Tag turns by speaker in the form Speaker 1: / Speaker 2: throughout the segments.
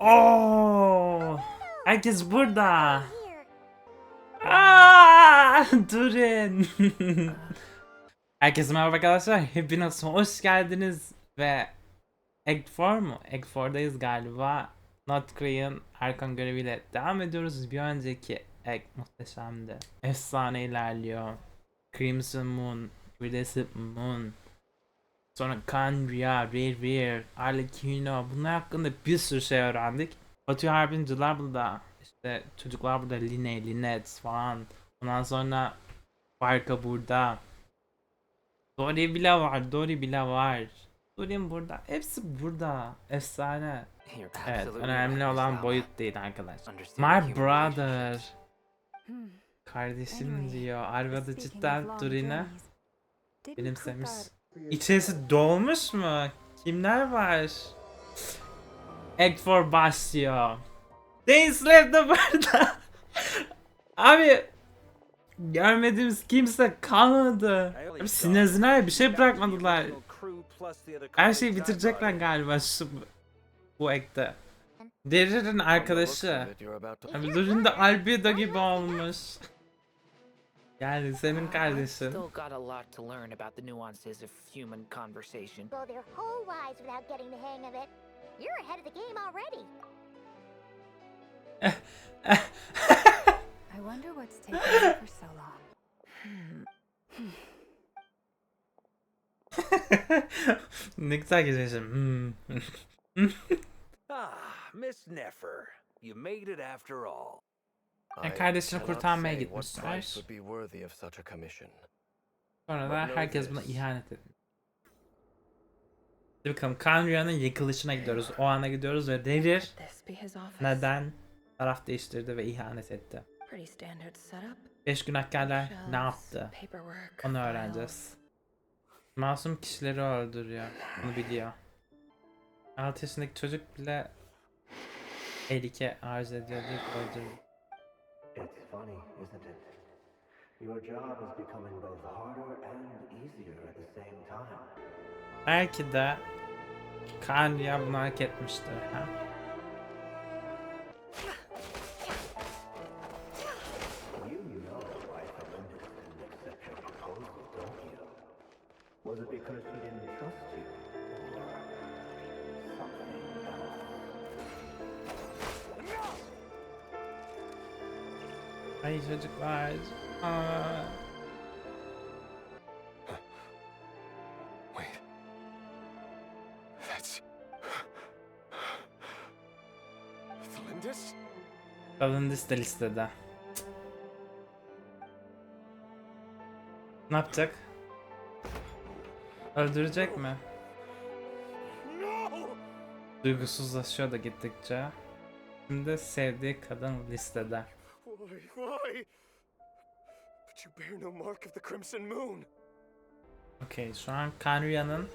Speaker 1: Oo! Herkes burada. Aa, durun. Herkese merhaba arkadaşlar. Hepiniz hoş geldiniz ve Egg 4 mu? Egg 4'dayız galiba. Not Korean Erkan göreviyle devam ediyoruz. Bir önceki Egg muhteşemdi. Efsane ilerliyor. Crimson Moon, Redescent Moon, sonra Kanria, Rare Rare, Arlecchino bunlar hakkında bir sürü şey öğrendik. Batu Harbinciler burada. İşte çocuklar burada Line, Linet falan. Ondan sonra Barka burada. Dory bile var, Dory bile var. Dory'in burada. Hepsi burada. Efsane. Evet, önemli olan boyut değil arkadaşlar. My brother.
Speaker 2: Hmm.
Speaker 1: Kardeşim diyor. Arvada cidden Dory'ne benimsemiş. İçerisi dolmuş mu? Kimler var? Egg for başlıyor. Dainslev de burada. Abi görmediğimiz kimse kalmadı. Abi sinezinaya bir şey bırakmadılar. Her şeyi bitirecekler galiba şu bu ekte. Derir'in arkadaşı. Abi Durin de Albedo gibi olmuş. Yani senin kardeşin.
Speaker 3: Still got a lot to learn about the nuances of human conversation.
Speaker 2: Go their whole lives without getting the hang of it. You're ahead of the game already.
Speaker 4: I wonder what's taking you for so long.
Speaker 1: ne güzel geçmişim. Hmm.
Speaker 5: Ah, Miss Neffer, you made it after all.
Speaker 1: Yani kardeşini kurtarmaya gitmişler. Sonra da herkes buna ihanet etmiş. Hadi bakalım Kanria'nın yıkılışına gidiyoruz. O ana gidiyoruz ve Derir neden taraf değiştirdi ve ihanet etti. Beş günahkarlar ne yaptı? Onu öğreneceğiz. Masum kişileri öldürüyor. Bunu biliyor. 6 yaşındaki çocuk bile tehlike arz ediyor deyip öldürüyor.
Speaker 6: It's funny, isn't it? Your job is becoming both harder and easier at the same time.
Speaker 1: Belki de bunu hak etmiştir. Ha? Ay çocuklar. Aa.
Speaker 5: Wait. That's. Thlindis?
Speaker 1: Kalındis de listede. Ne yapacak? Öldürecek mi? Duygusuzlaşıyor da gittikçe. Şimdi sevdiği kadın listede.
Speaker 5: Why? Why? But you bear no mark of the Crimson Moon.
Speaker 1: Okey şu an Kanria'nın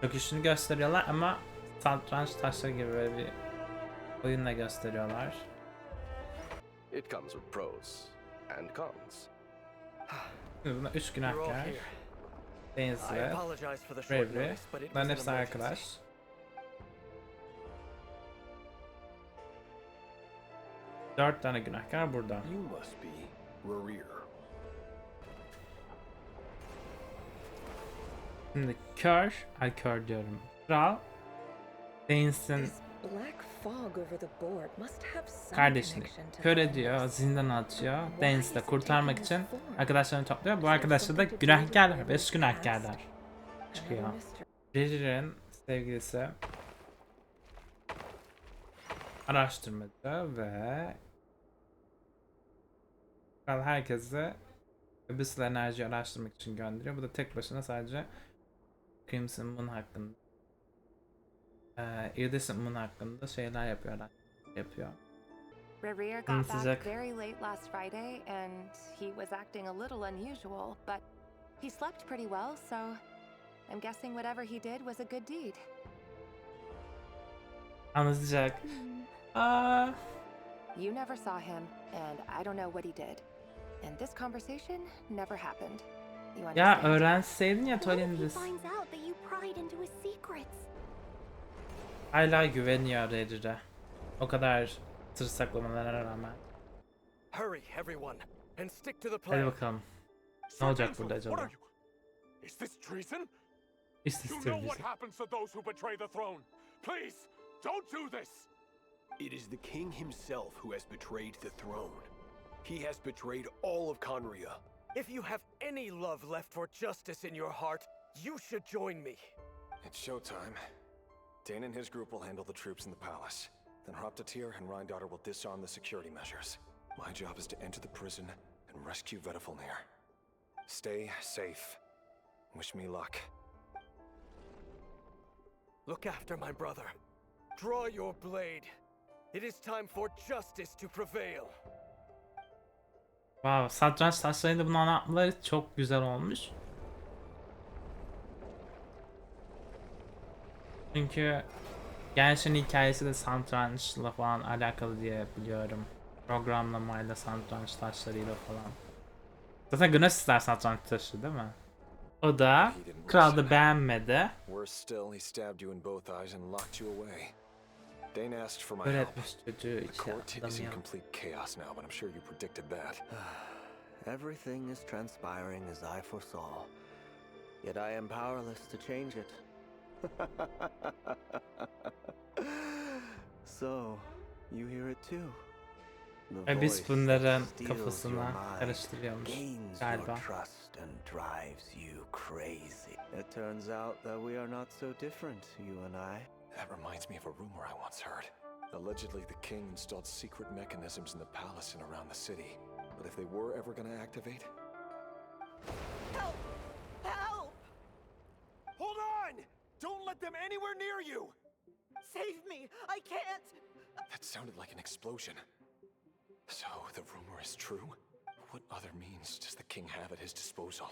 Speaker 1: çöküşünü gösteriyorlar ama satranç taşları gibi böyle bir oyunla gösteriyorlar.
Speaker 7: It comes with pros and cons.
Speaker 1: Buna 3
Speaker 5: You're all
Speaker 1: günahkar. Denizli, Bravery. Bunların hepsi arkadaş. Dört tane günahkar burada.
Speaker 7: You must be Rarir.
Speaker 1: Şimdi kör, ay kör diyorum. Kral, Dains'in kardeşini kör ediyor, zindana atıyor.
Speaker 4: İs
Speaker 1: de kurtarmak için arkadaşlarını topluyor. Bu arkadaşlar da günahkarlar, beş günahkarlar çıkıyor. Ririr'in sevgilisi araştırmacı ve Kral herkesi Abyssal enerji araştırmak için gönderiyor. Bu da tek başına sadece Crimson Moon hakkında eee Iridescent Moon hakkında şeyler yapıyor. yapıyor.
Speaker 8: Revere got
Speaker 1: Anlatacak.
Speaker 8: back very late last Friday, and he was acting a little unusual, but he slept pretty well, so I'm guessing whatever he did was a good deed.
Speaker 1: Anlatacak. Aa,
Speaker 8: You never saw him, and I don't know what he did. And this conversation never happened. You
Speaker 1: ya
Speaker 8: understand?
Speaker 1: öğrenseydin ya
Speaker 2: What if he
Speaker 1: Tolendis.
Speaker 2: finds out that you pried into his secrets?
Speaker 1: hala güveniyor Rhaegar'a. O kadar tırsaklamalarına rağmen.
Speaker 5: Hurry, everyone, and stick to the
Speaker 1: Hadi
Speaker 5: plan.
Speaker 1: bakalım.
Speaker 9: Sir
Speaker 1: olacak
Speaker 9: Ansel,
Speaker 1: burada acaba?
Speaker 9: What are you? Is this treason? You know what
Speaker 1: bizi.
Speaker 9: happens to those who betray the throne. Please, don't do this.
Speaker 10: It is the king himself who has betrayed the throne. He has betrayed all of Conria.
Speaker 5: If you have any love left for justice in your heart, you should join me.
Speaker 11: It's showtime. Dane and his group will handle the troops in the palace. Then Hraptatir and Rhindaughter will disarm the security measures. My job is to enter the prison and rescue Vedifalnir. Stay safe. Wish me luck.
Speaker 5: Look after my brother. Draw your blade. It is time for justice to prevail.
Speaker 1: Wow, satranç taşlarıyla bunu anlatmaları çok güzel olmuş. Çünkü Genshin hikayesi de satrançla falan alakalı diye biliyorum. Programlamayla, satranç taşlarıyla falan. Zaten Gnosisler satranç taşı değil mi? O da kral da beğenmedi.
Speaker 11: Dane asked for my help.
Speaker 1: Öğretmiş çocuğu
Speaker 11: The
Speaker 1: içe
Speaker 11: court is in complete chaos now, but I'm sure you predicted that.
Speaker 6: Everything is transpiring as I foresaw. Yet I am powerless to change it. so, you hear it too. The
Speaker 1: Ve biz
Speaker 6: voice
Speaker 1: bunların
Speaker 6: that steals
Speaker 1: kafasına
Speaker 6: your mind
Speaker 1: karıştırıyormuş
Speaker 6: gains
Speaker 1: galiba.
Speaker 6: your trust and drives you crazy. It turns out that we are not so different, you and I.
Speaker 11: That reminds me of a rumor I once heard. Allegedly, the king installed secret mechanisms in the palace and around the city. But if they were ever going to activate,
Speaker 5: Help! Help! Hold on! Don't let them anywhere near you!
Speaker 4: Save me! I can't!
Speaker 11: that sounded like an explosion. So, the rumor is true? What other means does the king have at his disposal?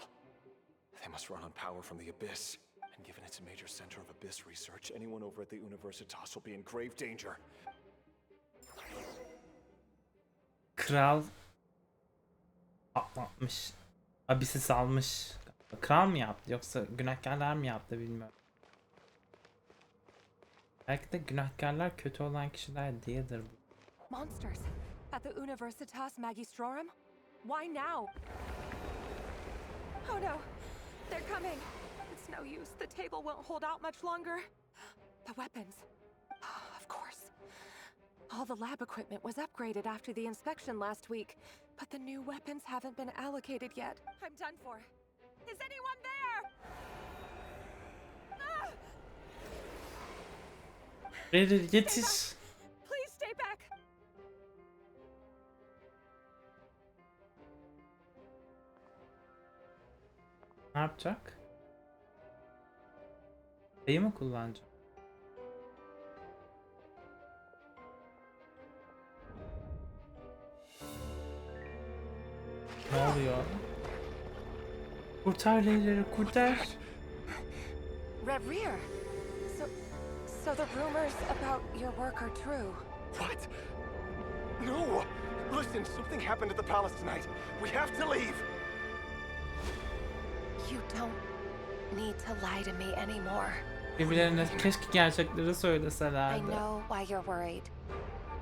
Speaker 11: They must run on power from the Abyss. And given it's a major center of Abyss research, anyone over at the Universitas will be in grave danger.
Speaker 1: Kral atlatmış. Abisi salmış. Kral mı yaptı yoksa günahkarlar mı yaptı bilmiyorum. Belki de günahkarlar kötü olan kişiler değildir.
Speaker 8: Monsters! At the Universitas Magistrorum? Why now? Oh no! They're coming! It's no use. The table won't hold out much longer. The weapons. Of course. All the lab equipment was upgraded after the inspection last week, but the new weapons haven't been allocated yet. I'm done for. Is anyone there? Ah!
Speaker 1: Verir yetiş.
Speaker 8: Please stay back!
Speaker 1: Ne yapacak? Şeyi mi kullanacak? Ne oluyor? Kurtar Leyleri kurtar.
Speaker 8: Red Rear! So, so the rumors about your work are true.
Speaker 5: What? No! Listen, something happened at the palace tonight. We have to leave!
Speaker 8: You don't need to lie to me anymore.
Speaker 1: Birbirlerine keşke gerçekleri
Speaker 8: I know why you're worried,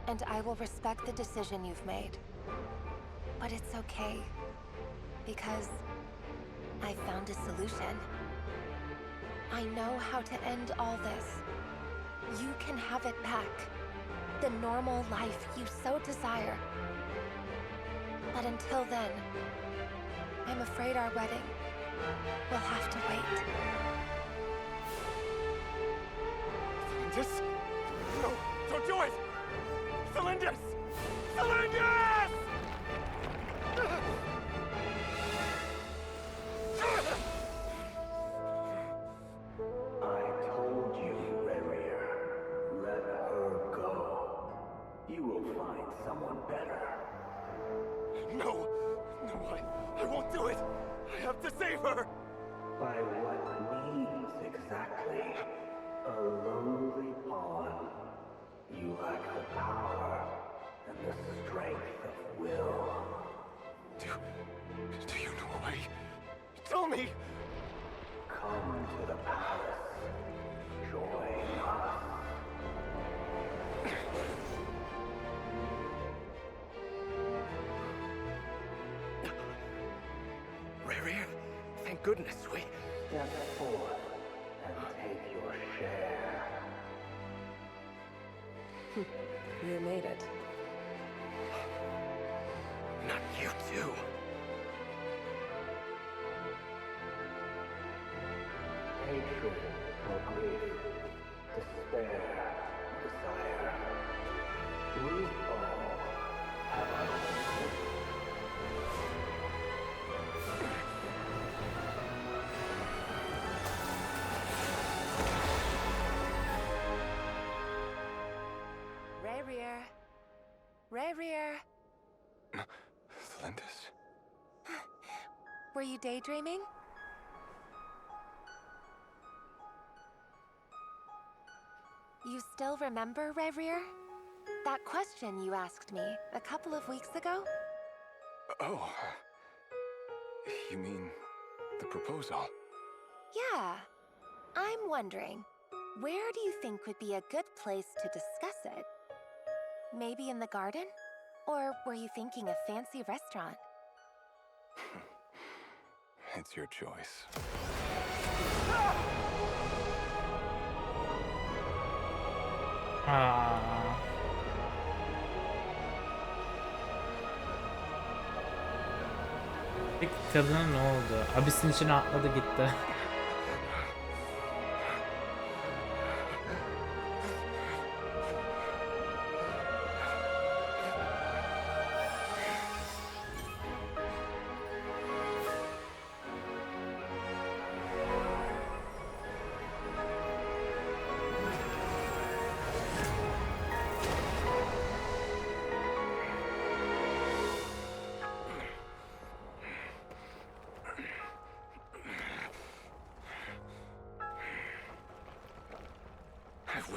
Speaker 8: and I will respect the decision you've made. But it's okay, because I found a solution. I know how to end all this. You can have it back. The normal life you so desire. But until then, I'm afraid our wedding will have to wait.
Speaker 5: Cylinders? No, don't do it! Cylinders! Cylinders! kill me!
Speaker 6: Come to the palace. Join us.
Speaker 5: Rarian, thank goodness we...
Speaker 6: Step forth and take your share.
Speaker 4: you made it.
Speaker 5: Not you too.
Speaker 6: Hatred or grief, despair, desire. We all have our own.
Speaker 11: Thalendis?
Speaker 8: Were you daydreaming? Still remember, Rayrear? That question you asked me a couple of weeks ago?
Speaker 11: Oh. You mean the proposal?
Speaker 8: Yeah. I'm wondering, where do you think would be a good place to discuss it? Maybe in the garden? Or were you thinking a fancy restaurant?
Speaker 11: It's your choice.
Speaker 1: Aa. Peki kadına ne oldu? Abisin içine atladı gitti.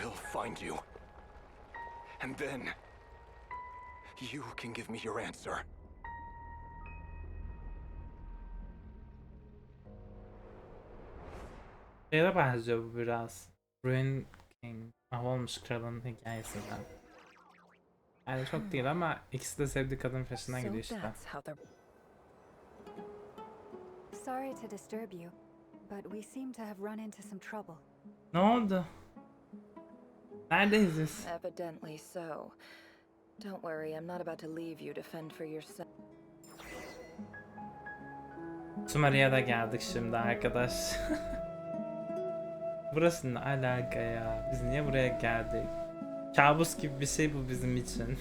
Speaker 11: will find you. And then. You can give me your answer.
Speaker 1: Şeye benziyor bu biraz. Ruin King. Mahvolmuş kralın hikayesinden. Yani çok değil ama ikisi de sevdiği kadın peşinden gidiyor işte.
Speaker 12: Sorry to disturb you, but we seem to have run into some trouble.
Speaker 1: Ne oldu? Neredeyiz biz?
Speaker 4: Evidently so. Don't worry, I'm not about to leave you to fend for yourself.
Speaker 1: Sumeria'ya da geldik şimdi arkadaş. Burası ne alaka ya? Biz niye buraya geldik? Kabus gibi bir şey bu bizim için.